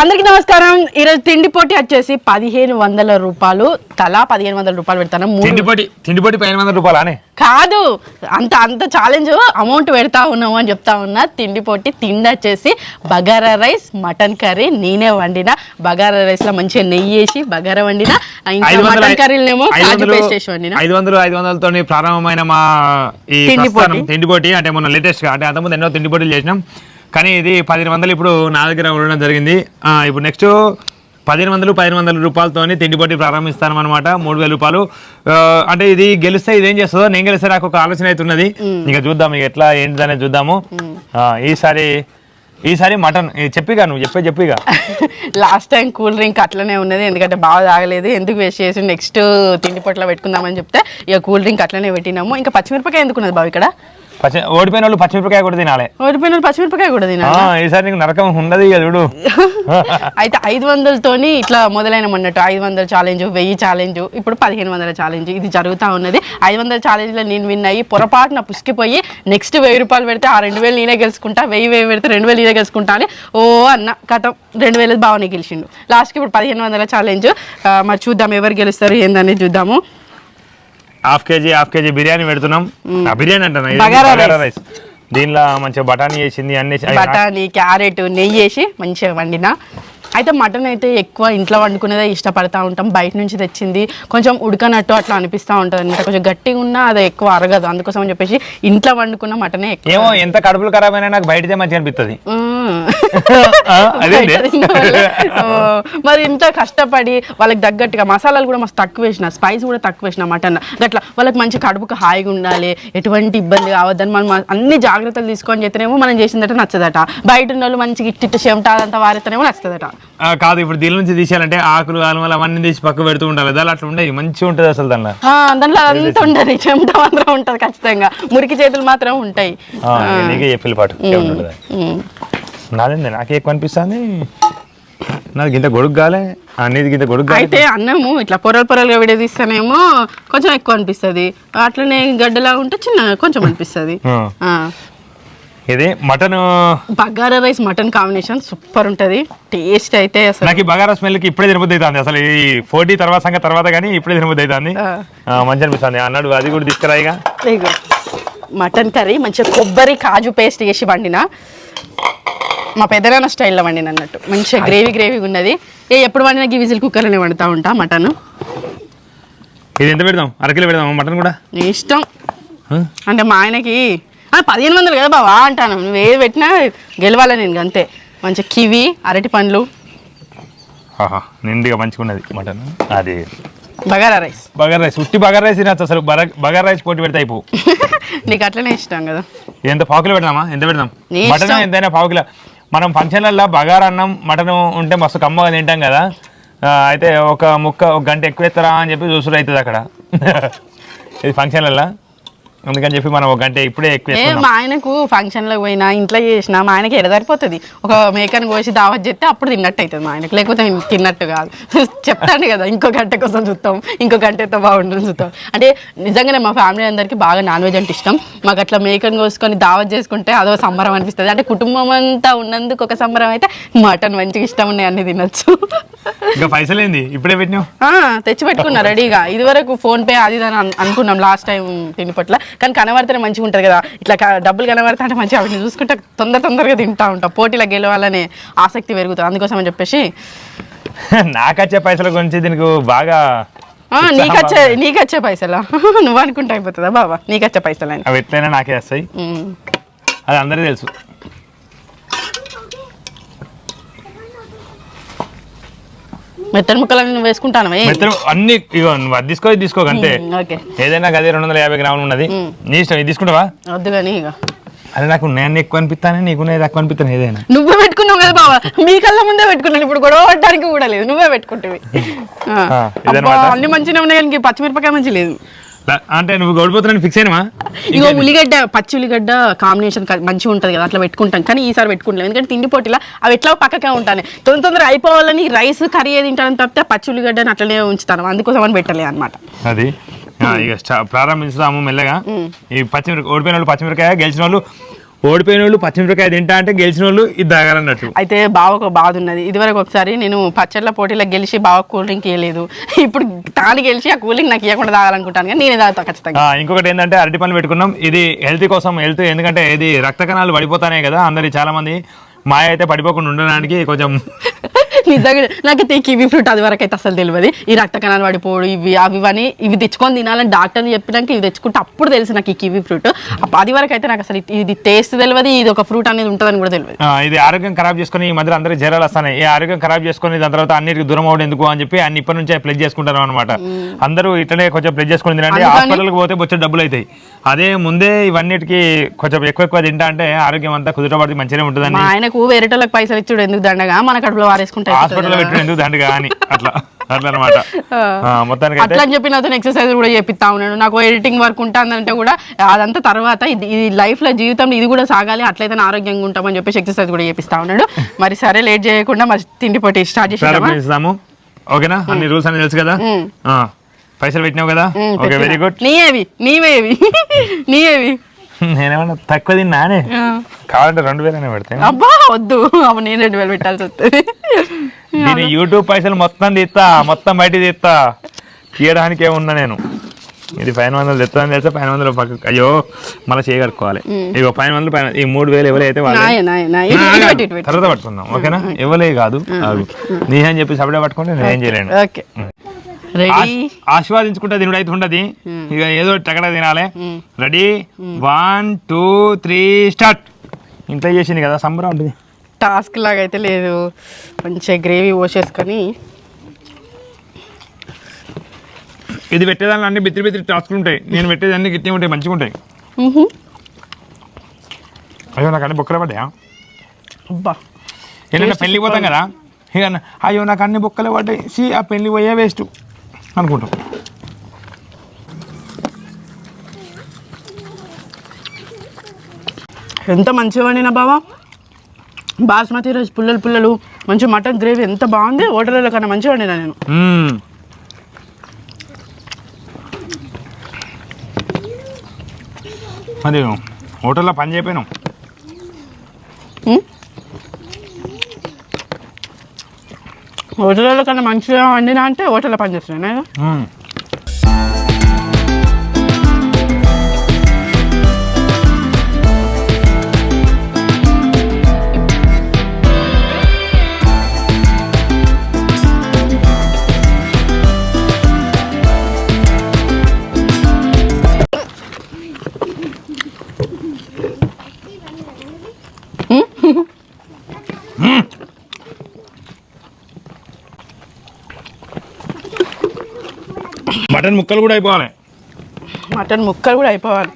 అందరికీ నమస్కారం. ఈరోజు తిండి పోటీ వచ్చేసి పదిహేను వందల రూపాయలు. తలా పదిహేను వందల రూపాయలు పెడతాను. మూడు తిండిపోటి తిండిపోటి పదిహేను వందల రూపాయలు అనే? కాదు అంత అంత ఛాలెంజ్ అమౌంట్ పెడతా ఉన్నాము అని చెప్తా ఉన్నా. తిండి పోటీ తిండి వచ్చేసి బగారా రైస్ మటన్ కర్రీ నేనే వండిన. బగారా రైస్లో మంచిగా నెయ్యి వేసి బగారా వండిన. ఇంకా మటన్ కర్రీలనేమో ఐదు కాజు వందలు పేస్ట్ వేసి వండిన. ఐదు వందలు ఐదు వందలతో ప్రారంభమైన మా ఈ తిండి పోటీ. తిండిపోటీ అంటే మొన్న లేటెస్ట్గా అంటే అంతకుముందు ఎన్నో తిండి పోటీలు చేసినాం. కానీ ఇది పదిహేను వందలు ఇప్పుడు నా దగ్గర ఉండడం జరిగింది. ఆ, ఇప్పుడు నెక్స్ట్ పదిహేను వందలు పదిహేను వందల రూపాయలతోని తిండి పోటీ ప్రారంభిస్తాను అనమాట మూడు వేల రూపాయలు. అంటే ఇది గెలిస్తే ఇది ఏం చేస్తుందో నేను గెలిస్తే నాకు ఒక ఆలోచన అవుతున్నది ఇక చూద్దాం ఇక ఎట్లా ఏంటిదనేది చూద్దాము. ఆ, ఈసారి ఈసారి మటన్ చెప్పిగా నువ్వు చెప్పే చెప్పిగా లాస్ట్ టైం కూల్ డ్రింక్ అట్లనే ఉన్నది ఎందుకంటే బాగా తాగలేదు. ఎందుకు వేస్ట్ చేసి నెక్స్ట్ తిండి పొట్ల పెట్టుకుందామని చెప్తే ఇక కూల్ డ్రింక్ అట్లనే పెట్టినాము. ఇంకా పచ్చిమిరపకాయ ఎందుకు ఉన్నది బాబు ఇక్కడ? పచ్చి ఓడిపోయిన వాళ్ళు పచ్చిమిరపకాయ కూడా తినాలి. ఓడిపోయిన వాళ్ళు పచ్చిమిరపకాయ కూడా తినా ఆ, ఈసారి నీకు నరకం ఉండదు ఇక చూడు. అయితే ఐదు వందలతోని ఇట్లా మొదలైన అన్నట్టు ఐదు వందల ఛాలెంజ్ వెయ్యి ఛాలెంజ్ ఇప్పుడు పదిహేను వందల ఛాలెంజ్ ఇది జరుగుతూ ఉన్నది. ఐదు వందల ఛాలెంజ్లో నేను విన్ అయ్యి పొరపాటున పుసికిపోయి నెక్స్ట్ వెయ్యి రూపాయలు పెడితే ఆ రెండు వేలు నేనే గెలుచుకుంటా వెయ్యి వెయ్యి పెడితే రెండు వేలు నేనే గెలుచుకుంటా అని ఓ అన్న కథం. రెండు వేలు బాగానే గెలిచిండు. లాస్ట్కి ఇప్పుడు పదిహేను వందల ఛాలెంజ్ మరి చూద్దాం ఎవరు గెలుస్తారు ఏందనేది చూద్దాము. Half KG half KG biryani పెడుతున్నాం. ఆ బిర్యానీ బగారా రైస్. దీనిలో మంచిగా బఠానీ వేసింది అన్ని బఠానీ క్యారెట్ నెయ్యి వేసి మంచిగా వండిన. అయితే మటన్ అయితే ఎక్కువ ఇంట్లో వండుకునేదే ఇష్టపడతా ఉంటాం. బయట నుంచి తెచ్చింది కొంచెం ఉడకనట్టు అట్లా అనిపిస్తూ ఉంటుంది అనమాట కొంచెం గట్టిగా ఉన్నా అది ఎక్కువ అరగదు. అందుకోసం అని చెప్పేసి ఇంట్లో వండుకున్న మటనే ఎక్కువ. ఏమో ఎంత కడుపులు ఖరాబ్ అయినా నాకు బయటదే మంచిగా అనిపిస్తుంది మరి ఇంత కష్టపడి వాళ్ళకి తగ్గట్టుగా మసాలాలు కూడా మస్తు తక్కువ వేసిన స్పైస్ కూడా తక్కువ వేసిన మటన్. గట్లా వాళ్ళకి మంచి కడుపుకు హాయిగా ఉండాలి ఎటువంటి ఇబ్బంది కావద్దని మనం అన్ని జాగ్రత్తలు తీసుకొని చేస్తేనేమో మనం చేసిందట నచ్చదట. బయట ఉన్న వాళ్ళు మంచిగా ఇట్టిట్టు చెమట అదంతా వారితేనేమో నచ్చదట. కాదు ఇప్పుడు దీని నుంచి తీసేయాలంటే ఆకులు ఆలుమలు అవన్నీ తీసి పక్క పెడుతూ ఉండాలి. దాని అట్లా ఉండేది మంచిగా ఉంటుంది అసలు దానిలో. దాంట్లో అంతా ఉండదు. చెమట మాత్రం ఉంటుంది ఖచ్చితంగా. మురికి చేతులు మాత్రం ఉంటాయి. చెప్పిల్లి పాటు. నాదేంది? నాకే ఎక్కువ అనిపిస్తుంది. నాకు ఇంత గొడుగు కాలే నీది ఇంత గొడుగు అయితే అన్నము ఇట్లా పొరలు పొరలుగా విడదీస్తేనేమో కొంచెం ఎక్కువ అనిపిస్తుంది. అట్లనే గడ్డలా ఉంటే చిన్న కొంచెం అనిపిస్తుంది. ఇది mutton bagara rice mutton combination super ఉంటది. టేస్ట్ అయితే అసలు. నాకు ఈ బగారా స్మెల్కి ఇప్పుడే తినబుద్ధి అవుతుంది అసలు ఈ పోటీ తర్వాత సంగతి తర్వాత కానీ ఇప్పుడే తినబుద్ధి అవుతుంది. మంచి అనిపిస్తుంది. అన్నాడు అది కూడా తీసుకురాయిగా. మటన్ కర్రీ మంచిగా కొబ్బరి కాజు పేస్ట్ వేసి వండిన. మా పెద్దనాన్న స్టైల్లో వండిన అన్నట్టు. మంచిగా గ్రేవీ గ్రేవీ ఉన్నది. ఏ ఎప్పుడు వండినా గీ విజిల్ కుక్కర్లోనే వండుతూ ఉంటా మటన్. ఇది ఎంత పెడదాం? అరకిలో పెడదాం మటన్ కూడా? ఇష్టం? అంటే మా ఆయనకి "ఆ, పదిహేను వందలు కదా బావా అంటాను. నువ్వు ఏది పెట్టినా గెలవాలి నేను అంతే. మంచిగా కివి అరటి పండ్లు. నిండుగా మంచిగా ఉన్నది మటన్. అది. బగారా రైస్. బగారా రైస్ ఉట్టి బగారా రైస్ తినచ్చు అసలు. బగారా రైస్ పోటీ పెడితే అయిపో. నీకు అట్లనే ఇష్టం కదా. ఎంత పావు కిలో పెడదామా? ఎంత పెడదాం? మటన్. ఎంతైనా పావు కిలో మనం ఫంక్షన్లలో బగారా అన్నం మటన్ ఉంటే మస్తు కమ్మగా తింటాం కదా. అయితే ఒక ముక్క ఒక గంట ఎక్కువ ఎత్తరా అని చెప్పి చూసుడు అవుతుంది అక్కడ. ఇది ఫంక్షన్లలో అందుకని చెప్పి మనం ఒక గంట ఇప్పుడే ఎక్కువ ఏ మా ఆయనకు ఫంక్షన్లకు పోయినా ఇంట్లో చేసినా మా ఆయనకి ఎడదరిపోతుంది ఒక మేకను కోసి దావత్ చేస్తే అప్పుడు తిన్నట్టు అవుతుంది మా ఆయనకి. లేకపోతే తిన్నట్టు కాదు. చెప్తాను కదా ఇంకో గంట కోసం చూస్తాం ఇంకో గంట అయితే బాగుంటుంది చూస్తాం. అంటే నిజంగానే మా ఫ్యామిలీ అందరికీ బాగా నాన్ వెజ్ అంటే ఇష్టం. మాకు అట్లా మేకను కోసుకొని దావత్ చేసుకుంటే అదో సంబరం అనిపిస్తుంది. అంటే కుటుంబం అంతా ఉన్నందుకు ఒక సంబరం అయితే మటన్ మంచిగా ఇష్టం ఉన్నాయి అన్ని తినొచ్చు. ఇంకా పైసలు ఏంది? ఇప్పుడే పెట్టినావు? తెచ్చి పెట్టుకున్నా రెడీగా ఇదివరకు ఫోన్ పే అది అని అను- అనుకున్నాం లాస్ట్ టైం తిని పట్ల. కానీ కనబడితేనే మంచిగా ఉంటుంది కదా. ఇట్లా డబ్బులు కనబడితే అంటే మంచిగా వాటిని చూసుకుంటే తొందర తొందరగా తింటా ఉంటాం. పోటీలో గెలవాలనే ఆసక్తి పెరుగుతుంది. అందుకోసం అని చెప్పేసి. నాకు వచ్చే పైసల గురించి దీనికి బాగా నీకచ్చే నీకచ్చే పైసలా? నువ్వు అనుకుంటే అయిపోతుందా? బాబా నీకచ్చే పైసలు అని అవి ఎట్లయినా నాకే వస్తాయి. అది అందరికీ తెలుసు. మెత్తని ముక్కలని నువ్వు వేసుకుంటాను అన్ని ఇగో నువ్వు అది తీసుకో తీసుకో అంతే. ఓకే. ఏదైనా గది రెండు వందల యాభై గ్రాములు ఉన్నది. నీ ఇష్టం ఇది తీసుకుంటావా? వద్దు కానీ ఇక అది నాకు నేను ఎక్కువ అనిపిస్తాను నీకు నేను తక్కువ అనిపిస్తాను ఏదైనా. నువ్వే పెట్టుకున్నావు కదా బాబా మీ కళ్ళ ముందే పెట్టుకున్నాను. ఇప్పుడు గొడవ పడడానికి కూడా లేదు. నువ్వే పెట్టుకుంటేవి. అన్ని మంచిగా ఉన్నాయి కానీ పచ్చిమిరపకాయ మంచి లేదు. అంటే నువ్వు గొడిపోతున్నాను ఫిక్స్ అయినమా ఇగో ఉల్లిగడ్డ పచ్చి ఉల్లిగడ్డ కాంబినేషన్ మంచిగా ఉంటుంది కదా అట్లా పెట్టుకుంటాం. కానీ ఈసారి పెట్టుకుంటాం ఎందుకంటే తిండి పోటీలా అవి ఎట్లా పక్కకే ఉంటాను. తొందర తొందర అయిపోవాలని రైస్ కర్రీ ఏది తింటాను తప్పితే పచ్చి ఉల్లిగడ్డని అట్లనే ఉంచుతాను. అందుకోసం అని పెట్టలే అనమాట అది? ఇక ప్రారంభించుదాము మెల్లగా. ఈ పచ్చిమిరపకాయ ఓడిపోయిన వాళ్ళు పచ్చిమిరకాయ గెలిచిన వాళ్ళు ఓడిపోయిన వాళ్ళు పచ్చిమిరపకాయ తింటా అంటే గెలిచిన వాళ్ళు ఇది తాగాలన్నట్టు అయితే బావ ఒక బాధ ఉన్నది. ఇదివరకు ఒకసారి నేను పచ్చళ్ళ పోటీలో గెలిచి బావ కూల్ డ్రింక్ ఇవ్వలేదు ఇప్పుడు తాను గెలిచి ఆ కూల్ డ్రింక్ నాకు ఇవ్వకుండా తాగాలనుకుంటాను కానీ నేనే తాగుతా ఖచ్చితంగా. ఇంకొకటి ఏంటంటే అరటి పనులు పెట్టుకున్నాం. ఇది హెల్త్ కోసం హెల్త్ ఎందుకంటే ఇది రక్త కణాలు పడిపోతానే కదా అందరి చాలా మంది మాయ అయితే పడిపోకుండా ఉండడానికి కొంచెం నిజంగా నాకైతే ఈ కివీ ఫ్రూట్ అది వరకు అయితే అసలు తెలియదు. ఈ రక్త కణాలు పడిపోవడం ఇవి అవి ఇవని ఇవి తెచ్చుకొని తినాలని డాక్టర్ చెప్పినాక ఇవి తెచ్చుకుంటే అప్పుడు తెలుసు నాకు ఈ కివీ ఫ్రూట్. అది వరకు అయితే నాకు అసలు ఇది టేస్ట్ తెలియదు ఇది ఒక ఫ్రూట్ అనేది ఉంటుందని కూడా తెలియదు. ఇది ఆరోగ్యం ఖరాబ్ చేసుకుని ఈ మధ్య అందరూ జ్వరాలు వస్తున్నాయి. ఈ ఆరోగ్యం ఖరాబ్ చేసుకుని దాని తర్వాత అన్నిటికి దూరం అవడం ఎందుకు అని చెప్పి అన్ని ఇప్పటి నుంచే ప్లెజ్ చేసుకుంటారు అనమాట అందరూ ఇట్లనే కొంచెం ప్లెజ్ చేసుకుని తినండి. హాస్పిటల్కి పోతే వచ్చే డబ్బులు అవుతాయి. అదే ముందే ఇవన్నిటికి కొంచెం ఎక్కువ ఎక్కువ తింటా అంటే ఆరోగ్యం అంతా కుదుటపడి మంచిగా ఉంటుందని మా ఆయనకు వేరేటోళ్ళకి పైసలు ఇచ్చుడు ఎందుకు దండగా? మన కడుపులో వారేసుకుంటే హాస్పిటల్లో పెట్టిన ఎందుకు దండగా అని. అట్లా. అట్లా అనమాట మొత్తానికి అట్లా అని చెప్పి నాతో ఎక్సర్సైజ్ కూడా చేపిస్తా ఉన్నాడు నాకు ఎడిటింగ్ వర్క్ ఉంటుందంటే కూడా అదంతా తర్వాత ఇది లైఫ్లో జీవితంలో ఇది కూడా సాగాలి అట్లయితే నా ఆరోగ్యంగా ఉంటామని చెప్పేసి ఎక్సర్సైజ్ కూడా చేపిస్తా ఉన్నాడు. మరి సరే లేట్ చేయకుండా మరి తిండి పొట్టి స్టార్ట్ ప్రారంభిస్తాము ఓకేనా? అన్ని రూల్స్ అన్ని తెలుసు కదా? పైసలు పెట్టినావు కదా? ఓకే. వెరీ గుడ్ నీయేవి నీవేవి నీయేవి. నేనేమన్నా తక్కువ తిన్నానే. కావాలంటే రెండు వేలనే పెడతాను అబ్బా వద్దు. నేను రెండు వేలు పెట్టాల్సి వస్తుంది. దీని యూట్యూబ్ పైసలు మొత్తం తీస్తా మొత్తం బయట తీస్తా. తీయడానికి ఏమున్నా నేను. ఇది పైన వందలు తెస్తాను తెలిస్తే పైన వందలు పక్కకు అయ్యో మళ్ళీ చేయగలుకోవాలి ఇగో పైన వందలు పైన ఈ మూడు వేలు ఎవరైతే వాళ్ళు. తర్వాత పట్టుకుందాం ఓకేనా? ఎవలే కాదు అవి నీ అని చెప్పి సపడే పట్టుకుంటే నేనేం చేయలేను. Okay ready? ఆశ్- ఆస్వాదించుకుంటే తినుడు అయితే ఉండదు ఇక ఏదో టగడ తినాలి. Ready? One two three start. ఇంట్లో చేసింది కదా సంబరం ఉంటుంది. టాస్క్ లాగా అయితే లేదు. మంచిగా గ్రేవీ పోసేసుకొని. ఇది పెట్టేదాన్ని అన్ని బిత్తిరి బిత్తిరి టాస్క్లు ఉంటాయి. నేను పెట్టేదాన్ని గిట్టి ఉంటాయి మంచిగా ఉంటాయి. అయ్యో నాకు అన్ని బొక్కలు పడ్డాయా? అబ్బా. ఏంటంటే పెళ్ళికి పోతాం కదా? అయ్యో నాకు అన్ని బొక్కలు పడ్డాయి. సి ఆ పెళ్ళి పోయే వేస్ట్ అనుకుంటాం. ఎంత మంచిగా వండినా బావా? బాస్మతి రైస్ పుల్లలు పుల్లలు మంచి మటన్ గ్రేవీ ఎంత బాగుంది హోటల్లో కన్నా మంచిగా వండినా నేను. మరి హోటల్లో పని చేయపోయినాం. హోటల్లో కన్నా మంచిగా వండినా అంటే హోటల్లో పని మటన్ ముక్కలు కూడా అయిపోవాలి. మటన్ ముక్కలు కూడా అయిపోవాలి.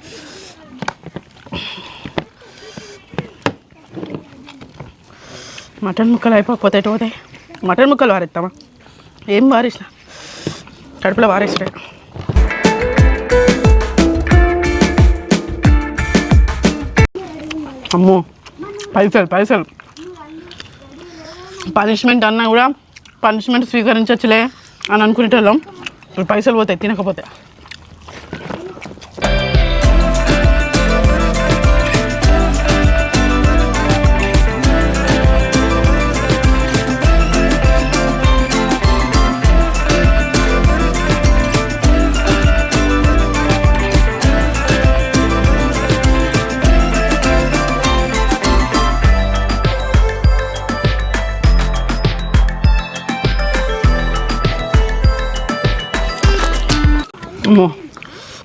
మటన్ ముక్కలు అయిపోకపోతే ఎటు పోతాయి. మటన్ ముక్కలు వారేస్తామా? ఏం వారేసిన కడుపులో వారేసిన అమ్మో పైసలు పైసలు. పనిష్మెంట్ అన్నా కూడా పనిష్మెంట్ స్వీకరించవచ్చులే అని అనుకునేటోళ్ళం. ఇప్పుడు పైసలు పోతాయి తినకపోతే అమ్మో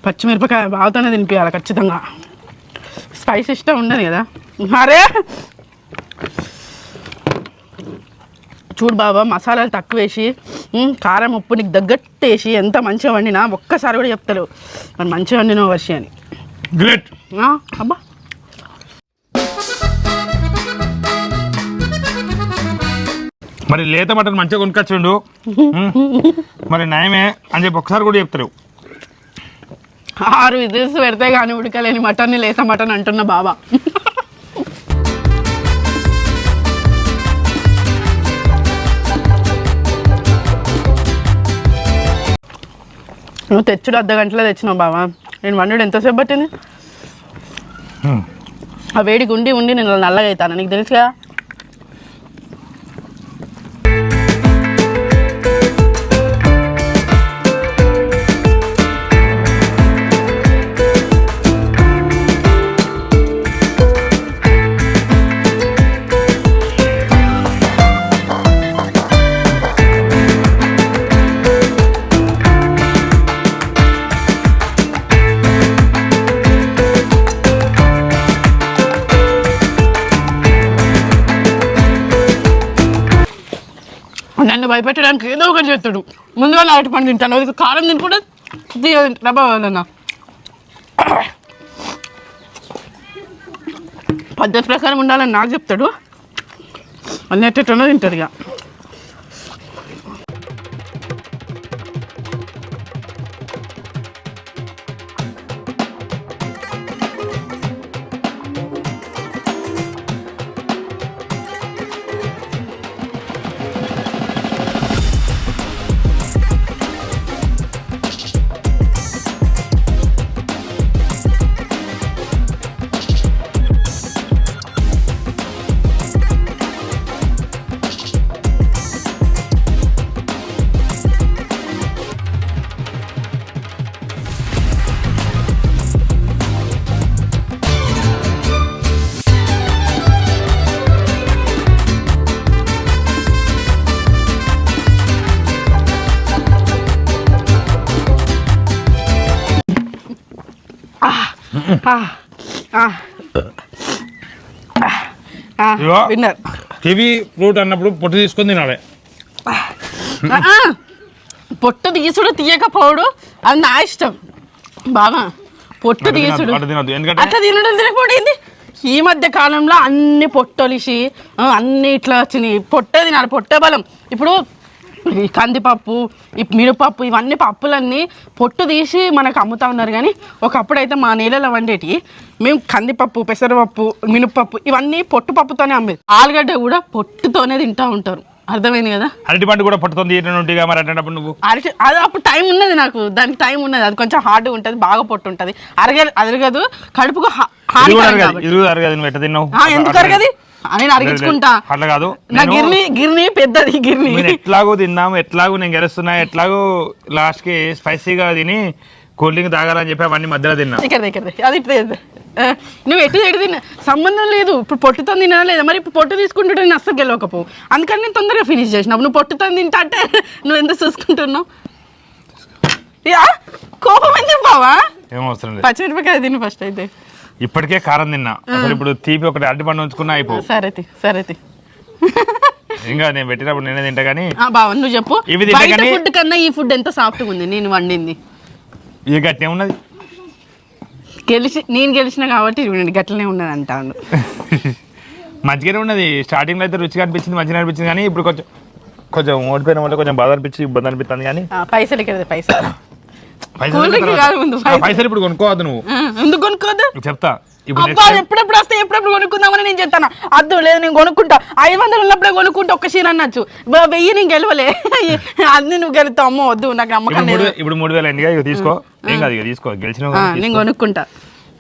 పచ్చిమిరపకాయ బాగుతానే తినిపించాలి ఖచ్చితంగా. స్పైస్ ఇష్టం ఉండదు కదా. అరే! చూడు బాబా మసాలాలు తక్కువ వేసి కారం ఉప్పు నీకు తగ్గట్టు వేసి ఎంత మంచిగా వండినా ఒక్కసారి కూడా చెప్తారు మరి మంచిగా వండిన వర్షి అని. గ్రేట్ అబ్బా. మరి లేత మటన్ మంచిగా కొనుక్కొచ్చిండు. మరి నయమే అని చెప్పి ఒకసారి కూడా చెప్తారు ఆరు విజిల్స్ పెడితే కానీ ఉడకలేని మటన్ని లేసా మటన్ అంటున్న బాబా. నువ్వు తెచ్చుడు అర్ధ గంటలో తెచ్చినావు బావా. నేను వండుడు ఎంతసేపు పట్టింది. ఆ వేడికి ఉండి ఉండి నేను నల్లగా అవుతాను. నీకు తెలుసుగా నన్ను భయపెట్టడానికి ఏదో ఒకటి చేస్తాడు. ముందుగా అరటి పండు తింటాను అది కారం తినకుండా రబ్బా పద్ధతి ప్రకారం ఉండాలని నాకు చెప్తాడు. అన్నట్టెట్టనో తింటాడు ఇక. విన్నర్ కివి ఫ్రూట్ అన్నప్పుడు పొట్టు తీసుకొని తినాలి. పొట్టు తీసుడు తీయకపోవడు అది నా ఇష్టం. బాగా పొట్టు తీసుడు. అట్లా తినడం తినకపోవడం ఏంది ఈ మధ్య కాలంలో అన్ని పొట్టొలిసి అన్ని ఇట్లా వచ్చినాయి. పొట్టే తినాలి పొట్టే బలం. ఇప్పుడు ఈ కందిపప్పు ఈ మినపప్పు ఇవన్నీ పప్పులన్నీ పొట్టు తీసి మనకు అమ్ముతా ఉన్నారు కానీ ఒకప్పుడైతే మా నేలలో వండేటి మేము కందిపప్పు పెసరపప్పు మినపప్పు ఇవన్నీ పొట్టు పప్పుతోనే అమ్మేది. ఆలుగడ్డ కూడా పొట్టుతోనే తింటా ఉంటారు. అర్థమైంది కదా? అరటి పండు కూడా మరి అట్టేటప్పుడు నువ్వు? అరటి అది అప్పుడు టైం ఉన్నది నాకు. దానికి టైం ఉన్నది. అది కొంచెం హార్డ్గా ఉంటుంది బాగా పొట్టు ఉంటుంది. అరగ అరగదు. కడుపుకు అరగదు. కాబట్టి. ఇది కూడా అరగదు. నువ్వు ఎట్ట తిన్నావు? ఆ, ఎందుకు అరగది? నేను అరిగించుకుంటా. అట్లా కాదు. నా గిర్ని గిర్ని పెద్దది గిర్ని. ఎట్లాగో తిన్నాము ఎట్లాగో నేను గెలుస్తున్నా ఎట్లాగో లాస్ట్కి స్పైసీగా తిని కూల్ డ్రింక్ తాగాలని చెప్పి అవన్నీ మధ్యలో తిన్నా. ఇక్కడ ఇక్కడ అది ఇట్లా నువ్వు ఎటు ఎటు తిన్నా? సంబంధం లేదు. ఇప్పుడు పొట్టుతో తినా లేదా? మరి ఇప్పుడు పొట్టు తీసుకుంటుంటే నేను అస్సలు గెలవకపోవు. అందుకని నేను తొందరగా ఫినిష్ చేసినావు నువ్వు పొట్టుతో తింటా అంటే నువ్వు ఎంత చూసుకుంటున్నావు? యా కోపం ఎందుకు బావా? ఏం అవసరం లేదు. పచ్చిమిరపకాయ తిని ఫస్ట్ అయితే. ఇప్పటికే కారం తిన్నా. అసలు ఇప్పుడు తీపి ఒకటి అరటి పండు ఉంచుకున్నా అయిపో. సరే సరే. ఇంకా నేను పెట్టినప్పుడు నేనే తింటా కానీ బావ నువ్వు చెప్పు. ఇవి ఫుడ్ కన్నా ఈ ఫుడ్ ఎంత సాఫ్ట్గా ఉంది? నేను వండింది. ఇక గట్టే ఉన్నది? గెలిచి నేను గెలిచిన కాబట్టి గట్లనే ఉన్నది అంటాను మంచిగానే ఉన్నది. స్టార్టింగ్లో అయితే రుచిగా అనిపించింది మంచిగా అనిపించింది కానీ ఇప్పుడు కొంచెం కొంచెం ఓడిపోయిన వల్ల కొంచెం బాధ అనిపించి ఇబ్బంది అనిపిస్తుంది కానీ ఆ, పైసలు ఇక్కడ పైసలు. పైసలు ఇప్పుడు కొనుక్కోవద్దు నువ్వు. ఎందుకు కొనుక్కోదు చెప్తా. ఇప్పుడు అబ్బా ఎప్పుడెప్పుడు వస్తే ఎప్పుడెప్పుడు కొనుక్కుందామని నేను చెప్తాను. అద్దు లేదు నేను కొనుక్కుంటా. ఐదు వందలు ఉన్నప్పుడే కొనుక్కుంటా ఒక్క చీర అనొచ్చు. వెయ్యి నేను గెలవలే. అన్ని నువ్వు గెలుతావు అమ్మో వద్దు నాకు నమ్మకం ఇప్పుడు మూడు వేలు అయిందిగా ఇక తీసుకో. ఏం కాదు ఇక తీసుకో. కదా, నేను. కొనుక్కుంటా.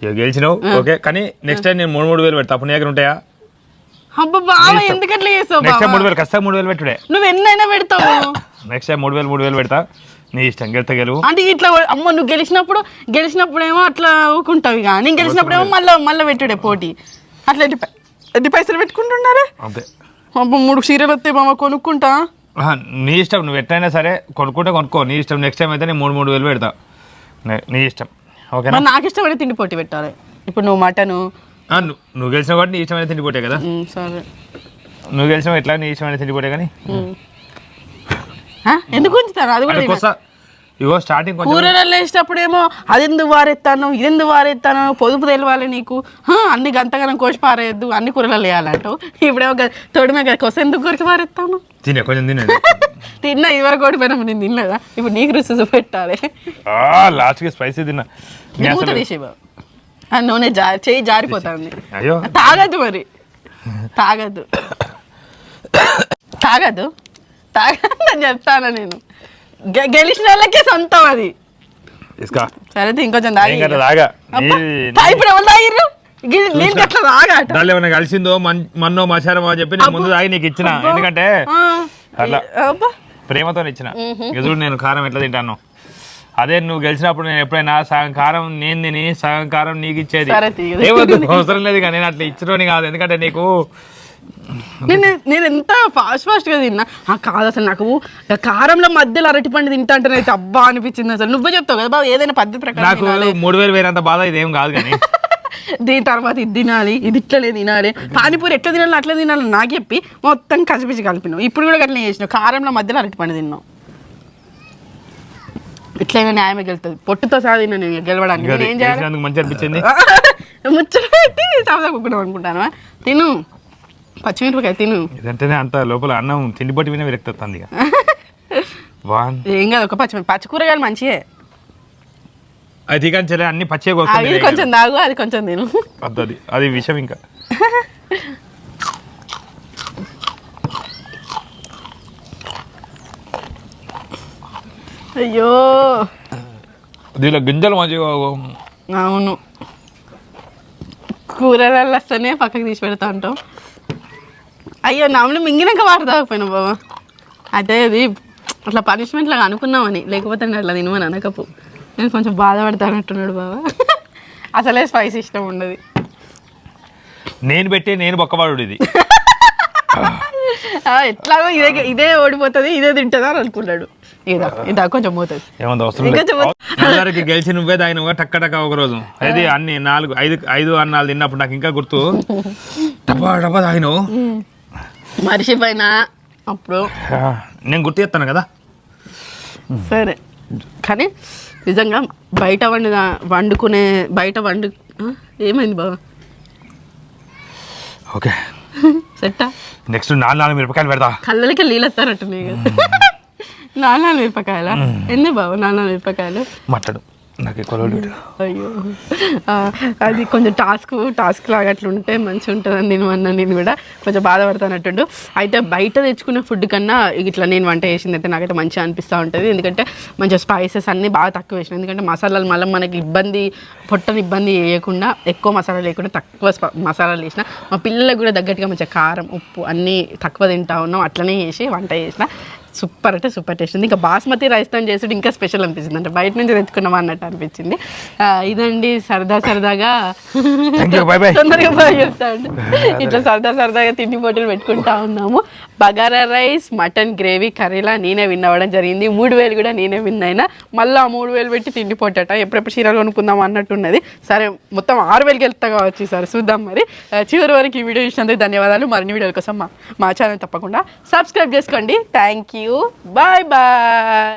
ఇక గెలిచినావు ఓకే. కానీ నెక్స్ట్ టైం నేను మూడు మూడు వేలు పెడతా. అప్పుడు నీ దగ్గర ఉంటాయా? ఎందుకట్లా బావ మూడు వేలు ఖచ్చితంగా మూడు వేలు పెట్టుడే. నువ్వు ఎన్నైనా పెడతావు. నెక్స్ట్ టైం మూడు వేలు మూడు వేలు పెడతా. నీ ఇష్టం గెలితే గెలువు. అంటే ఇట్లా అమ్మ నువ్వు గెలిచినప్పుడు గెలిచినప్పుడు ఏమో అట్లా ఊకుంటావు ఇక. నేను గెలిచినప్పుడు ఏమో మళ్ళీ మళ్ళీ పెట్టుడే పోటీ. అట్లా పై- ఎన్ని పైసలు పెట్టుకుంటున్నారే? అంతే. అబ్బా మూడు చీరలు వస్తే మామ కొనుక్కుంటా? నీ ఇష్టం నువ్వు ఎట్లయినా సరే కొనుక్కుంటే కొనుక్కో. నీ ఇష్టం నెక్స్ట్ టైం అయితే నేను మూడు మూడు వేలు పెడతా. నే- ఇష్టం. మరి నాకు ఇష్టమైన తిండి పోటీ పెట్టాలి. ఇప్పుడు నువ్వు మటను. నువ్వు గెలిచిన కాబట్టి నీ ఇష్టమైన తిండి పోటే కదా? సరే. నువ్వు గెలిచిన ఎట్లా నీ ఇష్టమైన తిండి పోటే కానీ? ఎందుకు ఉంచుతారు? అది కూడా ఇగో స్టార్టింగ్ వేసేటప్పుడేమో అది ఎందుకు వారెత్తాను ఇది ఎందుకు వారెత్తాను పొదుపు తెలియాలి నీకు. హా, అన్ని గంతగనం కోసి పారేయద్దు అన్ని కూరలలో వేయాలంటావు. ఇప్పుడేమో గ- తోడు మీద కొస ఎందుకు కొరికి పారెత్తాను? తినే కొంచెం తినే. తిన్నా ఇదివరకు ఓడిపోయినా నేను తినలేదా? ఇప్పుడు నీకు రుచి చూపెట్టాలి. లాస్ట్కి స్పైసీ తిన్నా. తీసి బాబు. నూనె జా చేయి జారిపోతుంది. తాగద్దు మరి. తాగద్దు. తాగద్దు. తాగద్దని చెప్తాను నేను. గెలిచిన వాళ్ళకే సొంతం అది. సరే ఇంకొంచెం తాగి. ఇప్పుడు ఎవరు తాగిర్రు? దానిలో ఏమైనా కలిసిందో మన్- మన్నో మచారమో అని చెప్పి నేను ముందు తాగి నీకు ఇచ్చిన. ఎందుకంటే అట్లా. ప్రేమతో ఇచ్చిన. ఎదురు నేను కారం ఎట్లా తింటాను. అదే నువ్వు గెలిచినప్పుడు నేను ఎప్పుడైనా సగం కారం నేను తిని సగం కారం నీకు ఇచ్చేది. ఏమొద్దు అవసరం లేదు కానీ నేను అట్లా ఇచ్చడని కాదు. ఎందుకంటే నీకు నేను నేను ఎంత ఫాస్ట్ ఫాస్ట్గా తిన్నా. ఆ కాదు అసలు నాకు కారంలో మధ్యలో అరటి పండు తింటా అంటే అయితే అబ్బా అనిపించింది అసలు. నువ్వే చెప్తావు కదా బాబు ఏదైనా పద్ధతి ప్రకారం. మూడు వేలు వేరేంత బాధ ఇదేం కాదు కానీ. దీని తర్వాత ఇది తినాలి ఇది ఇట్లనే తినాలి. పానీపూరి ఎట్లా తినాలి అట్లా తినాలి నాకు చెప్పి మొత్తం కసిపిసి కలిపినావు. ఇప్పుడు కూడా అట్లా చేసినావు. కారంలో మధ్యలో అరటి పండు తిన్నావు. ఇట్లయినా న్యాయమే గెలుతుంది. పొట్టుతో సహా తిన్నా నేను గెలవడానికి. ఏం చేయాలి? గెలిచినందుకు మంచి అనిపించింది? ముచ్చట పెట్టి అనుకుంటాను తిను. పచ్చిమిరపకాయ తిను. ఇదంటేనే అంత లోపల అన్నం తిండి పట్టి వినే విరక్తి వస్తుంది ఇక. వాన్. ఏం కాదు ఒక పచ్చిమిరప పచ్చి కూరగాయలు మంచియే. అది కానీ అన్ని పచ్చే అవి కోసుకుంది కొంచెం తాగు అది కొంచెం తిను. అది అది విషయం ఇంకా. అయ్యో. దీనిలో గింజలు మంచిగా అవును. కూరలలో వస్తేనే పక్కకి తీసి పెడతా ఉంటాం. అయ్యో నామలు మింగినాక వాటర్ తాగకపోయినా బాబా అయితే అది అట్లా పనిష్మెంట్ లాగా అనుకున్నామని. లేకపోతే నేను అట్లా తినమని అనకపో. నేను కొంచెం బాధపడతానంటున్నాడు బాబా అసలే స్పైస్ ఇష్టం ఉండదు. నేను పెట్టి నేను బొక్కవాడు ఇది ఎట్లాగో ఇదే ఇదే ఓడిపోతుంది ఇదే తింటుందా అని అనుకున్నాడు. ఇదా ఇదా కొంచెం పోతుంది. ఏమంత అవసరం. అందరికి గెలిచి నువ్వే తాగినవుగా టక్క టక్క ఒక రోజు అది అన్ని నాలుగు ఐదు ఐదు అన్నాలు తిన్నప్పుడు నాకు ఇంకా గుర్తు. డబ్బా డబ్బా తాగినావు? మర్చిపోయినా. అప్పుడు. నేను గుర్తు చేస్తాను కదా? సరే. కానీ నిజంగా బయట వండు వండుకునే బయట వండు ఏమైంది బాబా ఓకే. సెట్టా? నెక్స్ట్ నాలుగు నాలుగు మిరపకాయలు పెడతా. కళ్ళకి నీళ్ళు కదా నాలుగు నాలుగు మిరపకాయల? ఎన్ని బాబు నాలుగు నాలుగు మిరపకాయలు? మాట్లాడు. నాకు ఎక్కువ అయ్యో. అది కొంచెం టాస్క్ టాస్క్ లాగా అట్లా ఉంటే మంచిగా ఉంటుందని నేను అన్నా నేను కూడా కొంచెం బాధపడతానట్టుండు అయితే బయట తెచ్చుకునే ఫుడ్ కన్నా ఇట్లా నేను వంట చేసింది అయితే నాకైతే మంచిగా అనిపిస్తూ ఉంటుంది. ఎందుకంటే మంచిగా స్పైసెస్ అన్నీ బాగా తక్కువ వేసిన ఎందుకంటే మసాలాలు మళ్ళీ మనకి ఇబ్బంది పొట్టని ఇబ్బంది వేయకుండా ఎక్కువ మసాలా లేకుండా తక్కువ స్ప- మసాలాలు వేసిన. మా పిల్లలకు కూడా తగ్గట్టుగా మంచిగా కారం ఉప్పు అన్నీ తక్కువ తింటా ఉన్నాం. అట్లనే చేసి వంట చేసిన. సూపర్ అంటే సూపర్ టేస్ట్ ఉంది. ఇంకా బాస్మతి రైస్తో చేసుడు ఇంకా స్పెషల్ అనిపించింది అంటే బయట నుంచి తెచ్చుకున్నామా అన్నట్టు అనిపించింది. ఇదండి సరదా సరదాగా. తొందరగా బాగా ఇట్లా సరదా సరదాగా తిండి పోటీలు పెట్టుకుంటా ఉన్నాము. బగారా రైస్ మటన్ గ్రేవీ కర్రీలా నేనే విన్ అవ్వడం జరిగింది. మూడు వేలు కూడా నేనే విన్ అయినా మళ్ళీ ఆ మూడు వేలు పెట్టి తిండి పోటట. ఎప్పుడెప్పుడు చీరలు కొనుక్కుందాం అన్నట్టున్నది సరే మొత్తం ఆరు వేలకి వెళ్తా కావచ్చు సరే. చూద్దాం మరి. చివరి వరకు ఈ వీడియో చూసినందుకు ధన్యవాదాలు. మరిన్ని వీడియోల కోసం మా మా ఛానల్ తప్పకుండా సబ్స్క్రైబ్ చేసుకోండి. Thank you you. Bye bye!